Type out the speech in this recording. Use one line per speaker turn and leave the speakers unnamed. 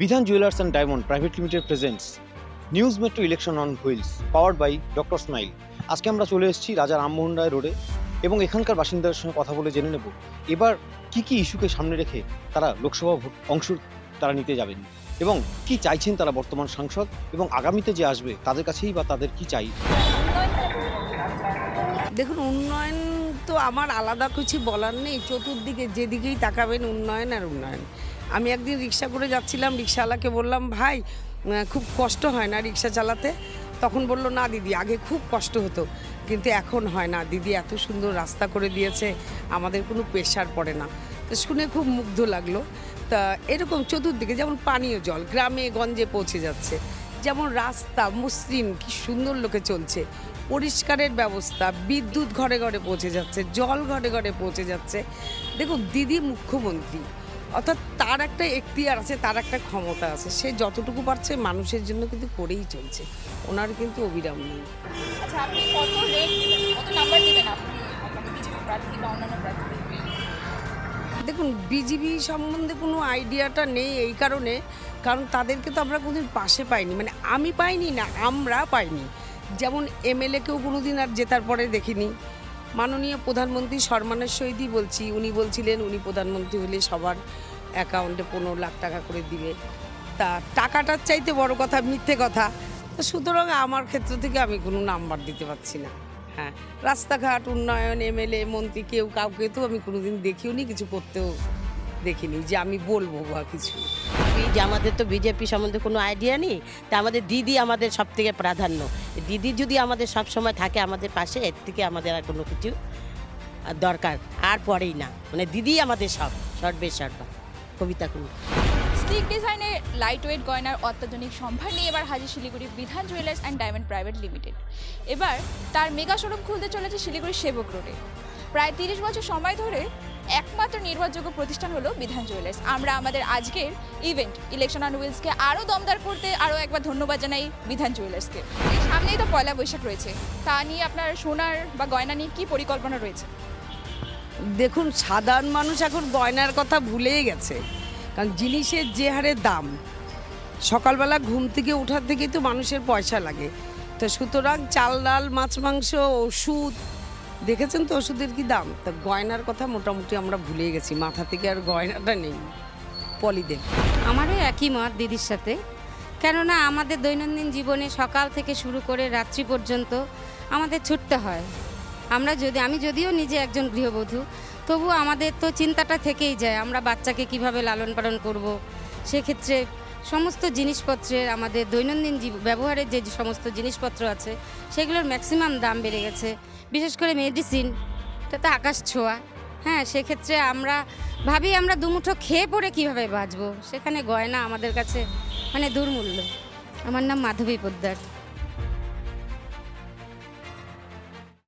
Bidhan jewellers and diamond private limited presents news metro election on wheels, powered by doctor smile. আজকে আমরা চলে এসেছি রাজা রামমোহন রায় রোডে এবং এখানকার বাসিন্দাদের সঙ্গে কথা বলে জেনে নেব। এবার কি কি ইস্যুকে সামনে রেখে তারা লোকসভা ভোট অংশ তারা নিতে যাবেন? এবং কি চাইছেন তারা বর্তমান সাংসদ এবং আগামীতে যে আসবে, তাদের কাছেই বা তাদের কি চাই?
দেখুন, উন্নয়ন তো আমার আলাদা কিছু বলার নেই। চতুর্দিকে যেদিকেই তাকাবেন উন্নয়ন আর উন্নয়ন। আমি একদিন রিক্সা করে যাচ্ছিলাম, রিক্সাওয়ালাকে বললাম, ভাই খুব কষ্ট হয় না রিক্সা চালাতে? তখন বলল, না দিদি, আগে খুব কষ্ট হতো, কিন্তু এখন হয় না। দিদি এত সুন্দর রাস্তা করে দিয়েছে, আমাদের কোনো প্রেশার পড়ে না। তো শুনে খুব মুগ্ধ লাগল। তা এরকম চতুর্দিকে যেমন পানীয় জল, গ্রামে, গঞ্জে পৌঁছে যাচ্ছে। যেমন রাস্তা, মসৃণ, কি সুন্দর লোকে চলছে। পরিষ্কারের ব্যবস্থা, বিদ্যুৎ ঘরে ঘরে পৌঁছে যাচ্ছে, জল ঘরে ঘরে পৌঁছে যাচ্ছে। দেখুন, দিদি মুখ্যমন্ত্রী, অর্থাৎ তার একটা এখতিয়ার আছে, তার একটা ক্ষমতা আছে। সে যতটুকু পারছে মানুষের জন্য কিন্তু করেই চলছে। ওনার কিন্তু অবিরাম নেই।
আচ্ছা আপনি কত রেট কত নাম্বার দিবেন আপনি? প্রার্থী বা অন্যান্য প্রার্থী?
দেখুন বিজিবি সম্বন্ধে কোনো আইডিয়াটা নেই এই কারণে, কারণ তাদেরকে তো আমরা কোনোদিন পাশে পাইনি। মানে আমি পাইনি না, আমরা পাইনি। যেমন এমএলএকেও কোনো দিন আর জেতার পরে দেখিনি। মাননীয় প্রধানমন্ত্রী সম্মানের সহিতই বলছি, উনি বলছিলেন, উনি প্রধানমন্ত্রী হলে সবার অ্যাকাউন্টে পনেরো লাখ টাকা করে দিবে। তা টাকাটার চাইতে বড় কথা, মিথ্যে কথা। তো সুতরাং আমার ক্ষেত্র থেকে আমি কোনো নাম্বার দিতে পারছি না। হ্যাঁ রাস্তাঘাট, উন্নয়ন, এমএলএ, মন্ত্রী, কেউ কাউকে তো আমি কোনোদিন দেখিও নি, কিছু করতেও দেখিনি, যে আমি বলব বা কিছু।
যে আমাদের তো বিজেপি সম্বন্ধে কোনো আইডিয়া নেই, তা আমাদের দিদি আমাদের সব থেকে প্রাধান্য। দিদি যদি আমাদের সব সময় থাকে আমাদের পাশে, এর থেকে আমাদের আর কোনো কিছু দরকার আর পরেই না। মানে দিদি আমাদের সব সর্বে সর্বা, কবিতা কুন্ড
স্টিক ডিজাইনের লাইট ওয়েট গয়নার অত্যাধুনিক সম্ভার নিয়ে এবার হাজির Siliguri Bidhan jewellers and diamond private limited এবার তার মেগা শোরুম খুলতে চলেছে শিলিগুড়ি সেবক রোডে প্রায় তিরিশ বছর সময় ধরে একমাত্র নির্ভরযোগ্য প্রতিষ্ঠান হলো বিধান জুয়েলার্স আমরা আমাদের আজকের ইভেন্ট ইলেকশন অন হুইলসকে আরও দমদার করতে আরও একবার ধন্যবাদ জানাই বিধান জুয়েলার্সকে সামনেই তো পয়লা বৈশাখ রয়েছে। তা নিয়ে আপনার সোনার বা গয়না নিয়ে কী পরিকল্পনা রয়েছে?
দেখুন, সাধারণ মানুষ এখন গয়নার কথা ভুলেই গেছে। কারণ জিনিসের যে হারে দাম, সকালবেলা ঘুম থেকে ওঠার থেকেই তো মানুষের পয়সা লাগে। তো সুতরাং চাল, ডাল, মাছ, মাংস, ওষুধ, দেখেছেন তো ওষুধের কি দাম? তা গয়নার কথা মোটামুটি আমরা ভুলে গেছি, মাথা থেকে আর গয়নাটা নেই, পলিদের।
আমারও একই মত দিদির সাথে। কেননা আমাদের দৈনন্দিন জীবনে সকাল থেকে শুরু করে রাত্রি পর্যন্ত আমাদের ছুটতে হয়। আমরা যদি, আমি যদিও নিজে একজন গৃহবধূ তবু আমাদের তো চিন্তাটা থেকেই যায়, আমরা বাচ্চাকে কীভাবে লালন পালন করব। সেক্ষেত্রে সমস্ত জিনিসপত্রের আমাদের দৈনন্দিন ব্যবহারের যে সমস্ত জিনিসপত্র আছে, সেগুলোর ম্যাক্সিমাম দাম বেড়ে গেছে। বিশেষ করে মেডিসিন এটা তো আকাশ ছোঁয়া। হ্যাঁ সেক্ষেত্রে আমরা ভাবি আমরা দুমুঠো খেয়ে পড়ে কীভাবে বাঁচবো? সেখানে গয়না আমাদের কাছে মানে দুর্মূল্য। আমার নাম মাধবী পোদ্দার।